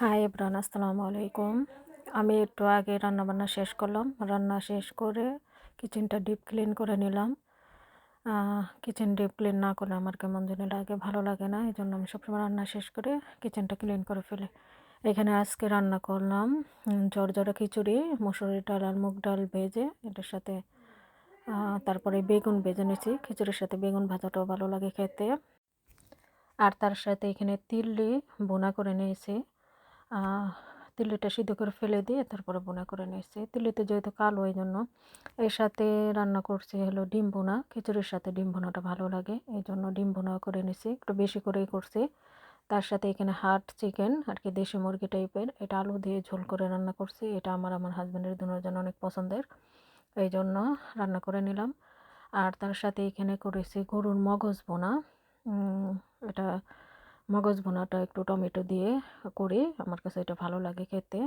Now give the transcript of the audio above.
High এব্রান আসসালামু আলাইকুম। আমি একটু আগে রান্না বান্না শেষ করলাম। রান্না শেষ করে কিচেনটা ডিপ ক্লিন করে নিলাম। কিচেন ডিপ ক্লিন না করলে আমার কেমন জানি লাগে, ভালো লাগে না। এই জন্য আমি সবসময় রান্না শেষ করে কিচেনটা ক্লিন করে ফেলি। এখানে আজকে রান্না করলাম জর্জরা খিচুড়ি, মুসুরির ডাল আর মুগ ডাল ভেজে। এটার সাথে তারপরে বেগুন ভেজে নিয়েছি। খিচুড়ির সাথে বেগুন ভাজাটাও ভালো লাগে খেতে। আর তার সাথে এখানে তিল্লি বোনা করে নিয়েছি। তিল্লিটা সিদ্ধ করে ফেলে দিয়ে তারপরে বোনা করে নিয়েছি। তিল্লিতে যেহেতু কালো, এই জন্য এর সাথে রান্না করছি হলো ডিম বোনা খিচুড়ির সাথে ডিম বোনাটা ভালো লাগে, এই জন্য ডিম বোনা করে নিয়েছি, একটু বেশি করেই করছি। তার সাথে এখানে হাট চিকেন, আর কি দেশি মুরগি টাইপের, এটা আলু দিয়ে ঝোল করে রান্না করছি, এটা আমার আমার হাজব্যান্ডের দুনোর জন্য অনেক পছন্দের, এই জন্য রান্না করে নিলাম। আর তার সাথে এখানে করেছি গরুর মগজ বোনা এটা মগজ ভুনাটা একটু টমেটো দিয়ে করি আমার কাছে এটা ভালো লাগে খেতে।